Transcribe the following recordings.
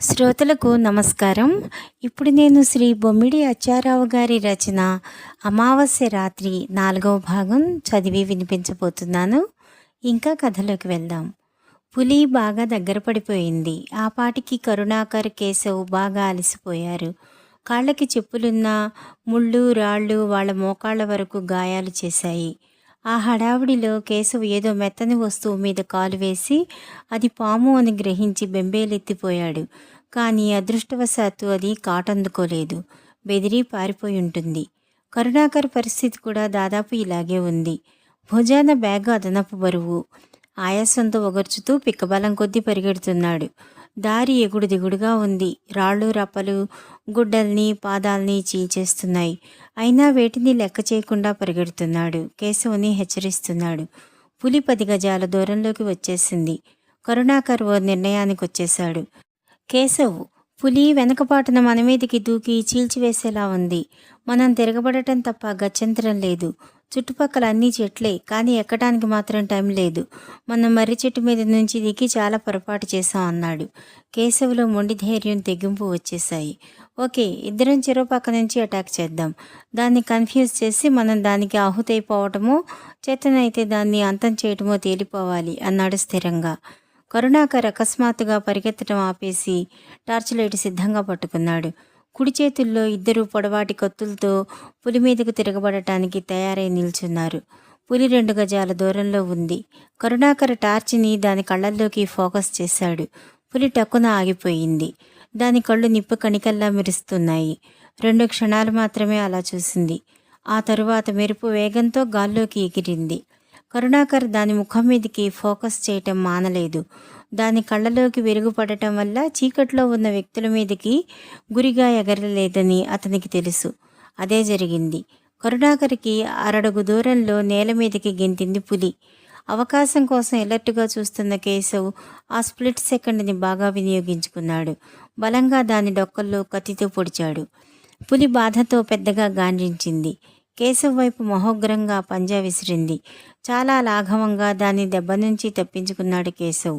శ్రోతలకు నమస్కారం. ఇప్పుడు నేను శ్రీ బొమ్మిడి అచ్చారావు గారి రచన అమావాస్య రాత్రి నాలుగవ భాగం చదివి వినిపించబోతున్నాను. ఇంకా కథలోకి వెళ్దాం. పులి బాగా దగ్గర పడిపోయింది. ఆ పాటికి కరుణాకర్ కేశవ్ బాగా అలసిపోయారు. కాళ్ళకి చెప్పులున్న ముళ్ళు రాళ్ళు వాళ్ళ మోకాళ్ళ వరకు గాయాలు చేశాయి. ఆ హడావిడిలో కేశవ్ ఏదో మెత్తని వస్తువు మీద కాలు వేసి అది పాము అని గ్రహించి బెంబేలెత్తిపోయాడు. కానీ అదృష్టవశాత్తు అది కాటందుకోలేదు. బెదిరి పారిపోయి ఉంటుంది. కరుణాకర్ పరిస్థితి కూడా దాదాపు ఇలాగే ఉంది. భుజాన బ్యాగ్ అదనపు బరువు. ఆయాసంతో ఒగర్చుతూ పిక్కబలం కొద్దీ పరిగెడుతున్నాడు. దారి ఎగుడు దిగుడుగా ఉంది. రాళ్ళు రప్పలు గుడ్డల్ని పాదాల్ని చీల్చేస్తున్నాయి. అయినా వేటిని లెక్క చేయకుండా పరిగెడుతున్నాడు. కేశవుని హెచ్చరిస్తున్నాడు. పులి పది గజాల దూరంలోకి వచ్చేసింది. కరుణాకర్ ఓ నిర్ణయానికి వచ్చేశాడు కేశవ్ పులి వెనకపాటున మన మీదకి దూకి చీల్చివేసేలా ఉంది. మనం తిరగబడటం తప్ప గత్యంతరం లేదు. చుట్టుపక్కల అన్ని చెట్లే కానీ ఎక్కడానికి మాత్రం టైం లేదు. మనం మర్రి చెట్టు మీద నుంచి దిగి చాలా పొరపాటు చేశాం అన్నాడు. కేశవులో మొండి ధైర్యం తెగింపు వచ్చేసాయి ఓకే ఇద్దరం చెరో పక్క నుంచి అటాక్ చేద్దాం. దాన్ని కన్ఫ్యూజ్ చేసి మనం దానికి ఆహుతైపోవటమో చేతనైతే దాన్ని అంతం చేయటమో తేలిపోవాలి అన్నాడు స్థిరంగా. కరుణాకర్ అకస్మాత్తుగా పరిగెత్తడం ఆపేసి టార్చ్ లైట్ సిద్ధంగా పట్టుకున్నాడు. కుడి చేతుల్లో ఇద్దరు పొడవాటి కత్తులతో పులి మీదకు తిరగబడటానికి తయారై నిల్చున్నారు. పులి రెండు గజాల దూరంలో ఉంది. కరుణాకర్ టార్చిని దాని కళ్ళల్లోకి ఫోకస్ చేశాడు. పులి టక్కున ఆగిపోయింది. దాని కళ్ళు నిప్పు కణికల్లా మెరుస్తున్నాయి. రెండు క్షణాలు మాత్రమే అలా చూసింది. ఆ తరువాత మెరుపు వేగంతో గాల్లోకి ఎగిరింది. కరుణాకర్ దాని ముఖం మీదకి ఫోకస్ చేయటం మానలేదు. దాని కళ్ళలోకి వెలుగుపడటం వల్ల చీకట్లో ఉన్న వ్యక్తుల మీదకి గురిగా ఎగరలేదని అతనికి తెలుసు. అదే జరిగింది. కరుణాకర్కి అరడుగు దూరంలో నేల మీదకి గెంతింది పులి. అవకాశం కోసం ఎలర్ట్గా చూస్తున్న కేశవ్ ఆ స్ప్లిట్ సెకండ్ని బాగా వినియోగించుకున్నాడు. బలంగా దాని డొక్కల్లో కత్తితో పొడిచాడు. పులి బాధతో పెద్దగా గాంజించింది. కేశవ్ వైపు మహోగ్రంగా పంజా విసిరింది. చాలా లాఘవంగా దాని దెబ్బ నుంచి తప్పించుకున్నాడు కేశవ్.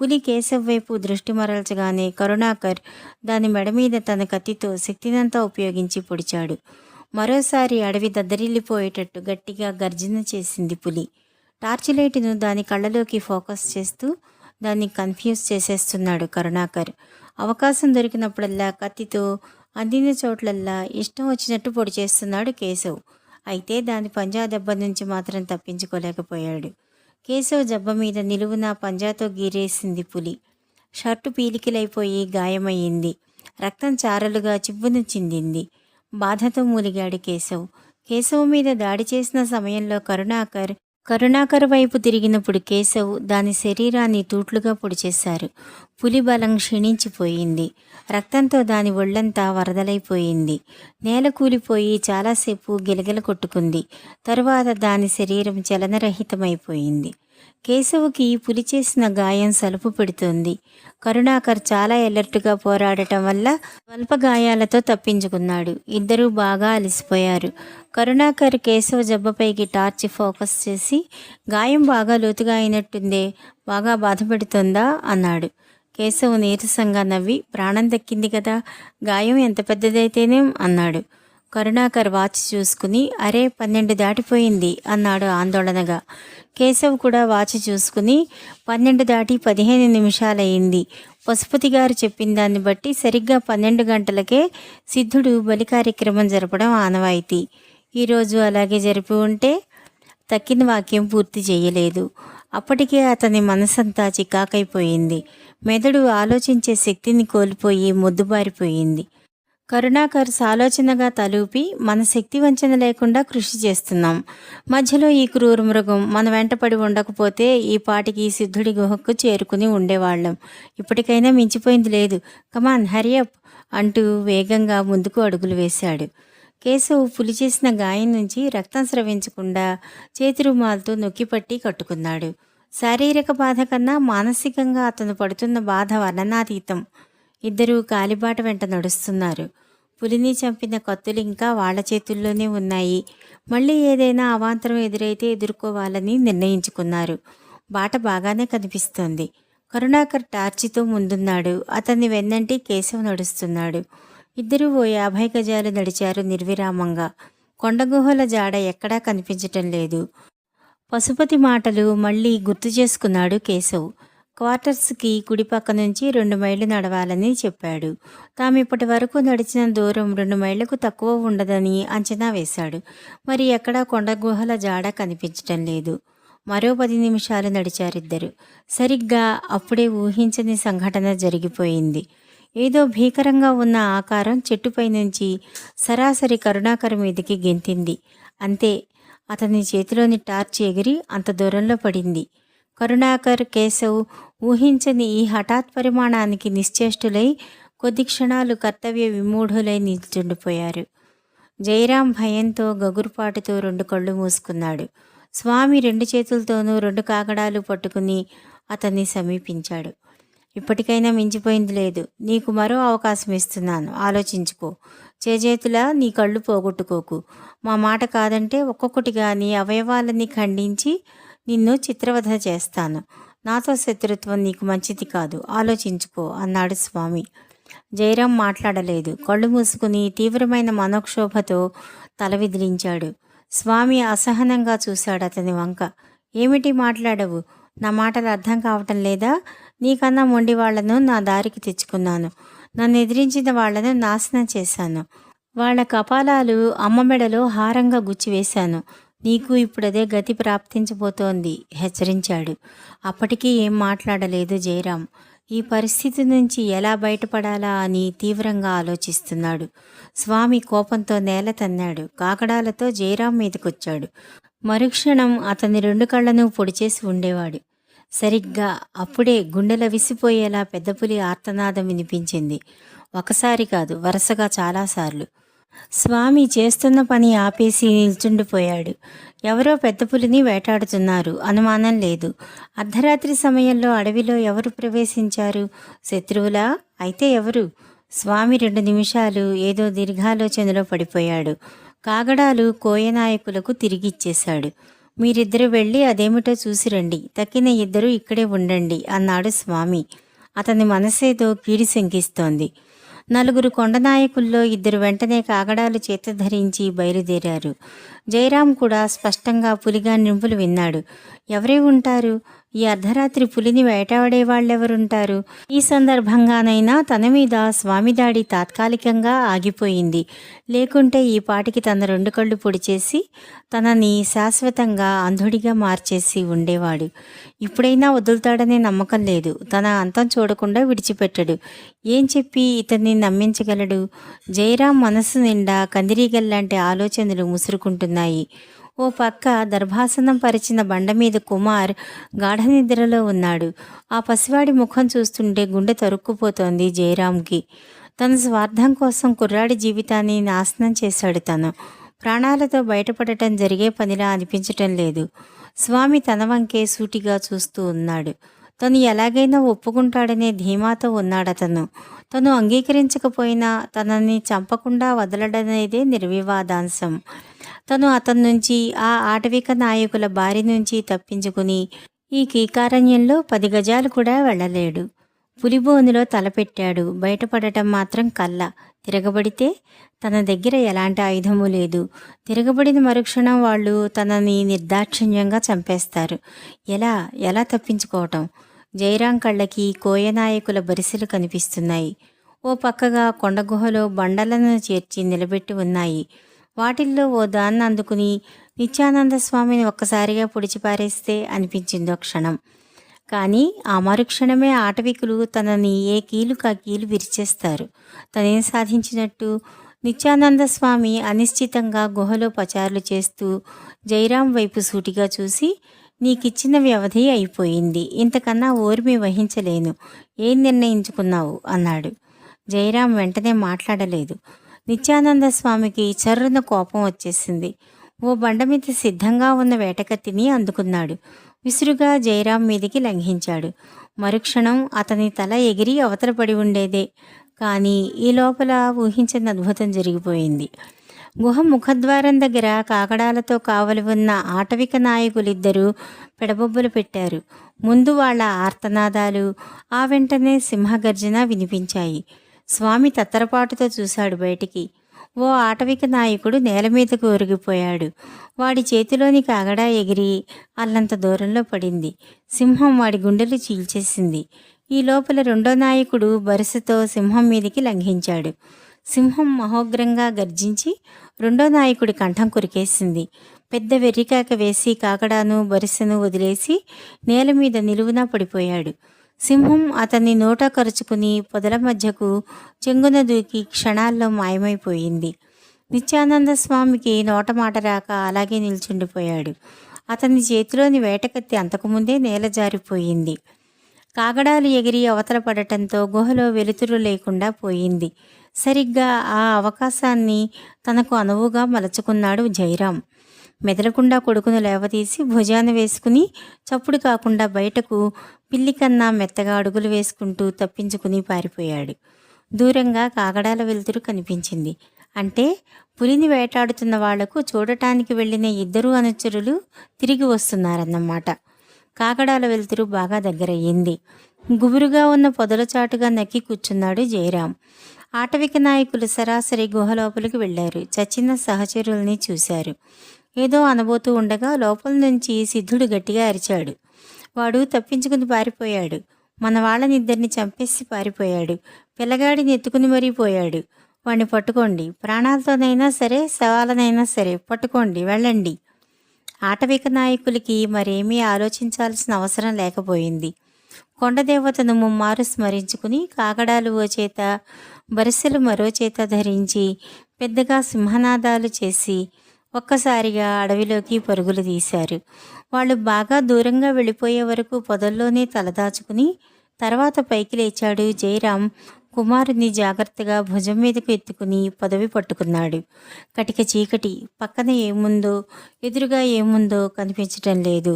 పులి కేశవ్ వైపు దృష్టి మరల్చగానే కరుణాకర్ దాని మెడ మీద తన కత్తితో శక్తినంతా ఉపయోగించి పొడిచాడు. మరోసారి అడవి దద్దరిల్లిపోయేటట్టు గట్టిగా గర్జన చేసింది పులి. టార్చ్ లైట్ను దాని కళ్ళలోకి ఫోకస్ చేస్తూ దాన్ని కన్ఫ్యూజ్ చేసేస్తున్నాడు కరుణాకర్. అవకాశం దొరికినప్పుడల్లా కత్తితో అందిన చోట్లల్లా ఇష్టం వచ్చినట్టు పొడి చేస్తున్నాడు కేశవ్. అయితే దాని పంజా దెబ్బ నుంచి మాత్రం తప్పించుకోలేకపోయాడు. కేశవ్ జబ్బ మీద నిలువున పంజాతో గీరేసింది పులి. షర్టు పీలికలైపోయి గాయమయ్యింది. రక్తం చారలుగా చిబ్బును చిందింది. బాధతో మూలిగాడు కేశవ్. కేశవ్ మీద దాడి చేసిన సమయంలో కరుణాకర్ కరుణాకర్ వైపు తిరిగినప్పుడు కేశవ్ దాని శరీరాన్ని తూట్లుగా పొడిచేశారు. పులి బలం క్షీణించిపోయింది. రక్తంతో దాని ఒళ్ళంతా వరదలైపోయింది. నేల కూలిపోయి చాలాసేపు గిలగిల కొట్టుకుంది. తరువాత దాని శరీరం చలనరహితమైపోయింది. కేశవుకి పులి చేసిన గాయం సలుపు పెడుతోంది. కరుణాకర్ చాలా ఎలర్ట్గా పోరాడటం వల్ల స్వల్ప గాయాలతో తప్పించుకున్నాడు. ఇద్దరూ బాగా అలసిపోయారు. కరుణాకర్ కేశవ జబ్బపైకి టార్చ్ ఫోకస్ చేసి గాయం బాగా లోతుగా అయినట్టుందే బాగా బాధపెడుతుందా? అన్నాడు. కేశవ్ నీరసంగా నవ్వి ప్రాణం దక్కింది కదా గాయం ఎంత పెద్దదైతేనేం? అన్నాడు. కరుణాకర్ వాచ్ చూసుకుని అరే పన్నెండు దాటిపోయింది అన్నాడు ఆందోళనగా. కేశవ్ కూడా వాచ్ చూసుకుని పన్నెండు దాటి పదిహేను నిమిషాలయ్యింది. పశుపతి గారు చెప్పిన దాన్ని బట్టి సరిగ్గా పన్నెండు గంటలకే సిద్ధుడు బలి కార్యక్రమం జరపడం ఆనవాయితీ. ఈరోజు అలాగే జరిపి ఉంటే తక్కిన వాక్యం పూర్తి చేయలేదు. అప్పటికే అతని మనసంతా చికాకైపోయింది. మెదడు ఆలోచించే శక్తిని కోల్పోయి మొద్దుబారిపోయింది. కరుణాకర్ సాలోచనగా తలూపి మన శక్తి వంచన లేకుండా కృషి చేస్తున్నాం. మధ్యలో ఈ క్రూర మృగం మన వెంటపడి ఉండకపోతే ఈ పాటికి సిద్ధుడి గుహకు చేరుకుని ఉండేవాళ్ళం. ఇప్పటికైనా మించిపోయింది లేదు. కమాన్ హరియప్ అంటూ వేగంగా ముందుకు అడుగులు వేశాడు. కేశవ్ పులి చేసిన గాయం నుంచి రక్తం స్రవించకుండా చేతి రుమాలతో నొక్కిపట్టి కట్టుకున్నాడు. శారీరక బాధ కన్నా మానసికంగా అతను పడుతున్న బాధ వర్ణనాతీతం. ఇద్దరూ కాలిబాట వెంట నడుస్తున్నారు. పులిని చంపిన కత్తులు ఇంకా వాళ్ళ చేతుల్లోనే ఉన్నాయి. మళ్ళీ ఏదైనా అవాంతరం ఎదురైతే ఎదుర్కోవాలని నిర్ణయించుకున్నారు. బాట బాగానే కనిపిస్తోంది. కరుణాకర్ టార్చితో ముందున్నాడు. అతన్ని వెన్నంటి కేశవ్ నడుస్తున్నాడు. ఇద్దరూ ఓ యాభై గజాలు నడిచారు నిర్విరామంగా. కొండగుహల జాడ ఎక్కడా కనిపించటం లేదు. పశుపతి మాటలు మళ్ళీ గుర్తు చేసుకున్నాడు కేశవ్. క్వార్టర్స్కి కుడి పక్క నుంచి రెండు మైళ్ళు నడవాలని చెప్పాడు. తాము ఇప్పటి వరకు నడిచిన దూరం రెండు మైళ్ళకు తక్కువ ఉండదని అంచనా వేశాడు. మరి ఎక్కడా కొండ గుహల జాడ కనిపించటం లేదు. మరో పది నిమిషాలు నడిచారిద్దరు. సరిగ్గా అప్పుడే ఊహించని సంఘటన జరిగిపోయింది. ఏదో భీకరంగా ఉన్న ఆకారం చెట్టుపై నుంచి సరాసరి కరుణాకర్ మీదకి గెంతింది. అంతే అతని చేతిలోని టార్చ్ ఎగిరి అంత దూరంలో పడింది. కరుణాకర్ కేశవ్ ఊహించని ఈ హఠాత్ పరిమాణానికి నిశ్చేష్టులై కొద్ది క్షణాలు కర్తవ్య విమూఢులై నిల్చుండిపోయారు. జయరాం భయంతో గగురుపాటుతో రెండు కళ్ళు మూసుకున్నాడు. స్వామి రెండు చేతులతోనూ రెండు కాకడాలు పట్టుకుని అతన్ని సమీపించాడు. ఇప్పటికైనా మించిపోయింది లేదు. నీకు మరో అవకాశం ఇస్తున్నాను. ఆలోచించుకో. చేజేతులా నీ కళ్ళు పోగొట్టుకోకు. మా మాట కాదంటే ఒక్కొక్కటిగా నీ అవయవాలని ఖండించి నిన్ను చిత్రవధ చేస్తాను. నాతో శత్రుత్వం నీకు మంచిది కాదు. ఆలోచించుకో అన్నాడు స్వామి. జయరాం మాట్లాడలేదు. కళ్ళు మూసుకుని తీవ్రమైన మనోక్షోభతో తల విదిలించాడు. స్వామి అసహనంగా చూశాడు అతని వంక. ఏమిటి మాట్లాడవు? నా మాటలు అర్థం కావటం లేదా? నీకన్నా మొండి వాళ్ళను నా దారికి తెచ్చుకున్నాను. నన్ను ఎదిరించిన వాళ్ళను నాశనం చేశాను. వాళ్ళ కపాలాలు అమ్మ మెడలో హారంగా గుచ్చివేశాను. నీకు ఇప్పుడదే గతి ప్రాప్తించబోతోంది హెచ్చరించాడు. అప్పటికీ ఏం మాట్లాడలేదు జయరాం. ఈ పరిస్థితి నుంచి ఎలా బయటపడాలా అని తీవ్రంగా ఆలోచిస్తున్నాడు. స్వామి కోపంతో నేల తన్నాడు. కాకడాలతో జయరాం మీదకొచ్చాడు. మరుక్షణం అతని రెండు కళ్ళను పొడిచేసి ఉండేవాడు. సరిగ్గా అప్పుడే గుండెల విసిపోయేలా పెద్దపులి ఆర్తనాదం వినిపించింది. ఒకసారి కాదు వరుసగా చాలాసార్లు. స్వామి చేస్తున్న పని ఆపేసి నిల్చుండిపోయాడు. ఎవరో పెద్ద పులిని వేటాడుతున్నారు. అనుమానం లేదు. అర్ధరాత్రి సమయంలో అడవిలో ఎవరు ప్రవేశించారు? శత్రువులా? అయితే ఎవరు? స్వామి రెండు నిమిషాలు ఏదో దీర్ఘాలోచనలో పడిపోయాడు. కాగడాలు కోయనాయకులకు తిరిగిచ్చేశాడు. మీరిద్దరు వెళ్ళి అదేమిటో చూసి రండి. తక్కిన ఇద్దరు ఇక్కడే ఉండండి అన్నాడు స్వామి. అతని మనసేదో కీడి శంకిస్తోంది. నలుగురు కొండనాయకుల్లో ఇద్దరు వెంటనే కాగడాలు చేత ధరించి బయలుదేరారు. జయరాం కూడా స్పష్టంగా పులిగా నింపులు విన్నాడు. ఎవరే ఉంటారు? ఈ అర్ధరాత్రి పులిని వేటాడే వాళ్ళెవరుంటారు? ఈ సందర్భంగానైనా తన మీద స్వామి దాడి తాత్కాలికంగా ఆగిపోయింది. లేకుంటే ఈ పాటికి తన రెండు కళ్ళు పొడిచేసి తనని శాశ్వతంగా అంధుడిగా మార్చేసి ఉండేవాడు. ఇప్పుడైనా వదులుతాడనే నమ్మకం లేదు. తన అంతం చూడకుండా విడిచిపెట్టడు. ఏం చెప్పి ఇతన్ని నమ్మించగలడు? జయరాం మనసు నిండా కందిరీగల్లాంటి ఆలోచనలు ముసురుకుంటున్నాయి. ఓ పక్క దర్భాసనం పరిచిన బండ మీద కుమార్ గాఢ నిద్రలో ఉన్నాడు. ఆ పసివాడి ముఖం చూస్తుంటే గుండె తరుక్కుపోతోంది జయరాంకి తన స్వార్థం కోసం కుర్రాడి జీవితాన్ని నాశనం చేశాడు తను. ప్రాణాలతో బయటపడటం జరిగే పనిలా అనిపించటం లేదు. స్వామి తన వంకే సూటిగా చూస్తూ ఉన్నాడు. తను ఎలాగైనా ఒప్పుకుంటాడనే ధీమాతో ఉన్నాడతను తను అంగీకరించకపోయినా తనని చంపకుండా వదలడనేదే నిర్వివాదాంశం. తను అతని నుంచి ఆ ఆటవిక నాయకుల బారి నుంచి తప్పించుకుని ఈ కీకారణ్యంలో పది గజాలు కూడా వెళ్ళలేడు. పులిబోనులో తలపెట్టాడు. బయటపడటం మాత్రం కల్ల. తిరగబడితే తన దగ్గర ఎలాంటి ఆయుధము లేదు. తిరగబడిన మరుక్షణం వాళ్ళు తనని నిర్దాక్షిణ్యంగా చంపేస్తారు. ఎలా? ఎలా తప్పించుకోవటం? జయరాం కళ్ళకి కోయనాయకుల బరిసెలు కనిపిస్తున్నాయి. ఓ పక్కగా కొండగుహలో బండలను చేర్చి నిలబెట్టి ఉన్నాయి. వాటిల్లో ఓ దాన్ని అందుకుని నిత్యానంద స్వామిని ఒక్కసారిగా పొడిచిపారేస్తే అనిపించిందో క్షణం. కానీ ఆ మరుక్షణమే ఆటవికులు తనని ఏ కీలుక కీలు విరిచేస్తారు. తనేం సాధించినట్టు నిత్యానంద స్వామి అనిశ్చితంగా గుహలో పచారులు చేస్తూ జైరాం వైపు సూటిగా చూసి నీకిచ్చిన వ్యవధి అయిపోయింది. ఇంతకన్నా ఓర్మి వహించలేను. ఏం నిర్ణయించుకున్నావు? అన్నాడు. జయరాం వెంటనే మాట్లాడలేదు. నిత్యానంద స్వామికి చర్రున కోపం వచ్చేసింది. ఓ బండ మీద సిద్ధంగా ఉన్న వేటకత్తిని అందుకున్నాడు. విసురుగా జయరాం మీదికి లంఘించాడు. మరుక్షణం అతని తల ఎగిరి అవతలపడి ఉండేదే. కానీ ఈ లోపల ఊహించిన అద్భుతం జరిగిపోయింది. గుహ ముఖద్వారం దగ్గర కాకడాలతో కావలి ఉన్న ఆటవిక నాయకులిద్దరూ పెడబొబ్బలు పెట్టారు. ముందు వాళ్ళ ఆర్తనాదాలు ఆ వెంటనే సింహగర్జన వినిపించాయి. స్వామి తత్తరపాటుతో చూశాడు బయటికి. ఓ ఆటవిక నాయకుడు నేల మీదకు ఒరిగిపోయాడు. వాడి చేతిలోని కాగడా ఎగిరి అల్లంత దూరంలో పడింది. సింహం వాడి గుండెలు చీల్చేసింది. ఈ లోపల రెండో నాయకుడు బరుసతో సింహం మీదికి లంఘించాడు. సింహం మహోగ్రంగా గర్జించి రెండో నాయకుడి కంఠం కొరికేసింది. పెద్ద వెర్రికాక వేసి కాకడాను బరిసెను వదిలేసి నేల మీద నిలువునా పడిపోయాడు. సింహం అతన్ని నోట కరుచుకుని పొదల మధ్యకు చెంగున దూకి క్షణాల్లో మాయమైపోయింది. నిత్యానంద స్వామికి నోట మాట రాక అలాగే నిల్చుండిపోయాడు. అతని చేతిలోని వేటకత్తి అంతకుముందే నేల జారిపోయింది. కాగడాలు ఎగిరి అవతల పడటంతో గుహలో వెలుతురు లేకుండా పోయింది. సరిగ్గా ఆ అవకాశాన్ని తనకు అనువుగా మలచుకున్నాడు జయరాం. మెదలకుండా కొడుకును లేవతీసి భుజాన వేసుకుని చప్పుడు కాకుండా బయటకు పిల్లి కన్నా మెత్తగా అడుగులు వేసుకుంటూ తప్పించుకుని పారిపోయాడు. దూరంగా కాగడాల వెలుతురు కనిపించింది. అంటే పులిని వేటాడుతున్న వాళ్ళకు చూడటానికి వెళ్ళిన ఇద్దరు అనుచరులు తిరిగి వస్తున్నారన్నమాట. కాకడాల వెలుతురు బాగా దగ్గరయ్యింది. గుబురుగా ఉన్న పొదల చాటుగా నక్కి కూర్చున్నాడు జయరాం. ఆటవిక నాయకులు సరాసరి గుహలోపలికి వెళ్ళారు. చచ్చిన సహచరుల్ని చూశారు. ఏదో అనబోతూ ఉండగా లోపల నుంచి సిద్ధుడు గట్టిగా అరిచాడు. వాడు తప్పించుకుని పారిపోయాడు. మన వాళ్ళని ఇద్దరిని చంపేసి పారిపోయాడు. పిల్లగాడిని ఎత్తుకుని మరీ పోయాడు. వాడిని పట్టుకోండి. ప్రాణాలతోనైనా సరే శవాలనైనా సరే పట్టుకోండి వెళ్ళండి. ఆటవిక నాయకులకి మరేమీ ఆలోచించాల్సిన అవసరం లేకపోయింది. కొండదేవతను ముమ్మారు స్మరించుకుని కాకడాలు ఓ చేత బరిసెలు మరో చేత ధరించి పెద్దగా సింహనాదాలు చేసి ఒక్కసారిగా అడవిలోకి పరుగులు తీశారు. వాళ్ళు బాగా దూరంగా వెళ్ళిపోయే వరకు పొదల్లోనే తలదాచుకుని తర్వాత పైకి లేచాడు జయరాం కుమారుని జాగ్రత్తగా భుజం మీదకు ఎత్తుకుని పదవి పట్టుకున్నాడు. కటిక చీకటి పక్కన ఏముందో ఎదురుగా ఏముందో కనిపించటం లేదు.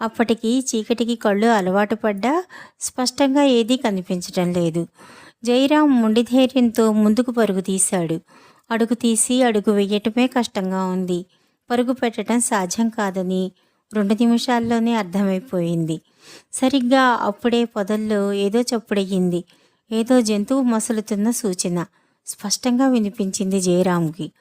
అప్పటికి చీకటికి కళ్ళు అలవాటు పడ్డా స్పష్టంగా ఏదీ కనిపించటం లేదు. జయరాం మొండి ధైర్యంతో ముందుకు పరుగు తీశాడు. అడుగు తీసి అడుగు వెయ్యటమే కష్టంగా ఉంది. పరుగు పెట్టడం సాధ్యం కాదని రెండు నిమిషాల్లోనే అర్థమైపోయింది. సరిగ్గా అప్పుడే పొదల్లో ఏదో చప్పుడయ్యింది. ఏదో జంతువు మసులుతున్న సూచన స్పష్టంగా వినిపించింది జయరాంకి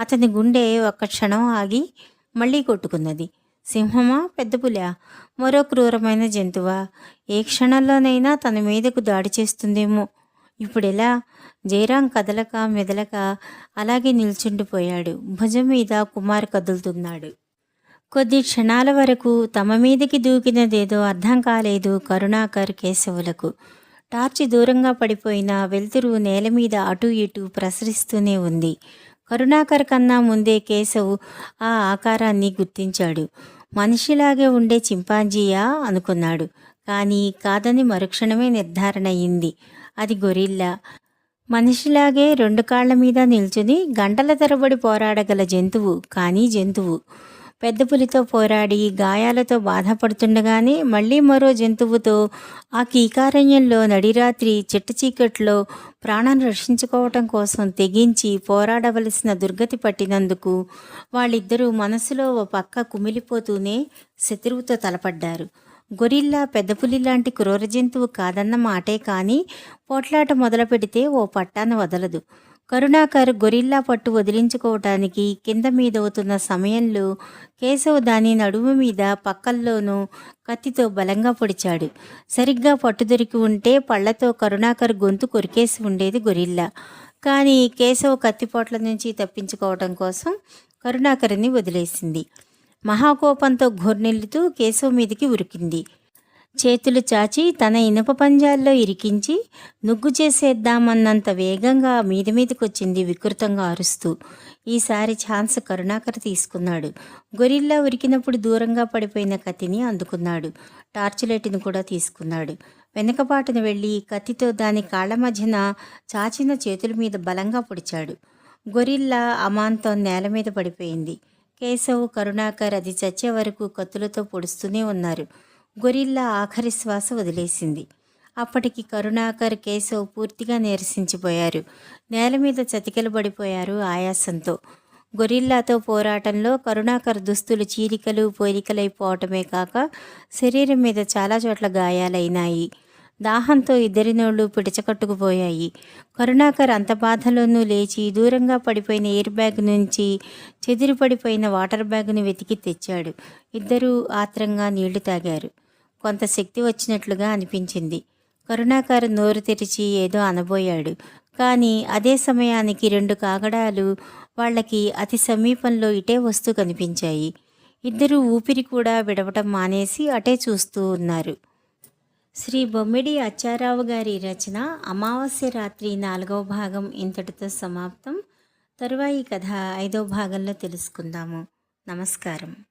అతని గుండె ఒక్క క్షణం ఆగి మళ్ళీ కొట్టుకున్నది. సింహమా పెద్ద పులా మరో క్రూరమైన జంతువా? ఏ క్షణంలోనైనా తన మీదకు దాడి చేస్తుందేమో ఇప్పుడెలా? జయరాం కదలక మెదలక అలాగే నిల్చుండిపోయాడు భుజం మీద కుమార్ కదులుతున్నాడు. కొద్ది క్షణాల వరకు తమ మీదకి దూకినదేదో అర్థం కాలేదు కరుణాకర్ కేశవులకు. టార్చి దూరంగా పడిపోయిన వెలుతురు నేల మీద అటు ఇటు ప్రసరిస్తూనే ఉంది. కరుణాకర్ కన్నా ముందే కేశవ్ ఆ ఆకారాన్ని గుర్తించాడు. మనిషిలాగే ఉండే చింపాంజీయా అనుకున్నాడు. కానీ కాదని మరుక్షణమే నిర్ధారణ అయింది. అది గొరిల్లా. మనిషిలాగే రెండు కాళ్ళ మీద నిల్చుని గంటల తరబడి పోరాడగల జంతువు కానీ జంతువు. పెద్ద పులితో పోరాడి గాయాలతో బాధపడుతుండగానే మళ్ళీ మరో జంతువుతో ఆ కీకారణ్యంలో నడిరాత్రి చిట్ట చీకట్లో ప్రాణాన్ని రక్షించుకోవటం కోసం తెగించి పోరాడవలసిన దుర్గతి పట్టినందుకు వాళ్ళిద్దరూ మనసులో ఓ పక్క కుమిలిపోతూనే శత్రువుతో తలపడ్డారు. గొరిల్లా పెద్ద పులి లాంటి క్రూర జంతువు కాదన్న మాటే కానీ పోట్లాట మొదలు పెడితే ఓ పట్టాన వదలదు. కరుణాకర్ గొరిల్లా పట్టు వదిలించుకోవటానికి కింద మీదవుతున్న సమయంలో కేశవ్ దాని నడుము మీద పక్కల్లోనూ కత్తితో బలంగా పొడిచాడు. సరిగ్గా పట్టు దొరికి ఉంటే పళ్ళతో కరుణాకర్ గొంతు కొరికేసి ఉండేది గొరిల్లా. కానీ కేశవ్ కత్తిపోట్ల నుంచి తప్పించుకోవటం కోసం కరుణాకర్ని వదిలేసింది. మహాకోపంతో ఘోర్నెల్లుతూ కేశవ మీదికి ఉరికింది. చేతులు చాచి తన ఇనుప పంజాల్లో ఇరికించి నుగ్గు చేసేద్దామన్నంత వేగంగా మీది మీదకొచ్చింది వికృతంగా అరుస్తూ. ఈసారి ఛాన్స్ కరుణాకర్ తీసుకున్నాడు. గొరిల్లా ఉరికినప్పుడు దూరంగా పడిపోయిన కత్తిని అందుకున్నాడు. టార్చులైట్ని కూడా తీసుకున్నాడు. వెనకపాటున వెళ్ళి కత్తితో దాని కాళ్ళ మధ్యన చాచిన చేతుల మీద బలంగా పొడిచాడు. గొరిల్లా అమాంతం నేల మీద పడిపోయింది. కేశవ్ కరుణాకర్ అది చచ్చే వరకు కత్తులతో పొడుస్తూనే ఉన్నారు. గొరిల్లా ఆఖరి శ్వాస వదిలేసింది. అప్పటికి కరుణాకర్ కేశవ్ పూర్తిగా నీరసించిపోయారు. నేల మీద చతికలు పడిపోయారు ఆయాసంతో. గొరిల్లాతో పోరాటంలో కరుణాకర్ దుస్తులు చీలికలు పోలికలైపోవటమే కాక శరీరం మీద చాలా చోట్ల గాయాలైనాయి. దాహంతో ఇద్దరి పిడచకట్టుకుపోయాయి పిడిచకట్టుకుపోయాయి. కరుణాకర్ అంత బాధలోనూ లేచి దూరంగా పడిపోయిన ఎయిర్ బ్యాగ్ నుంచి చెదిరి పడిపోయిన వాటర్ బ్యాగ్ను వెతికి తెచ్చాడు. ఇద్దరూ ఆత్రంగా నీళ్ళు తాగారు. కొంత శక్తి వచ్చినట్లుగా అనిపించింది. కరుణాకర్ నోరు తెరిచి ఏదో అనబోయాడు. కానీ అదే సమయానికి రెండు కాగడాలు వాళ్ళకి అతి సమీపంలో ఇటే వస్తూ కనిపించాయి. ఇద్దరు ఊపిరి కూడా విడవటం మానేసి అటే చూస్తూ ఉన్నారు. శ్రీ బొమ్మిడి అచ్చారావు గారి రచన అమావాస్య రాత్రి నాలుగవ భాగం ఇంతటితో సమాప్తం. తరువాయి కథ ఐదవ భాగంలో తెలుసుకుందాము. నమస్కారం.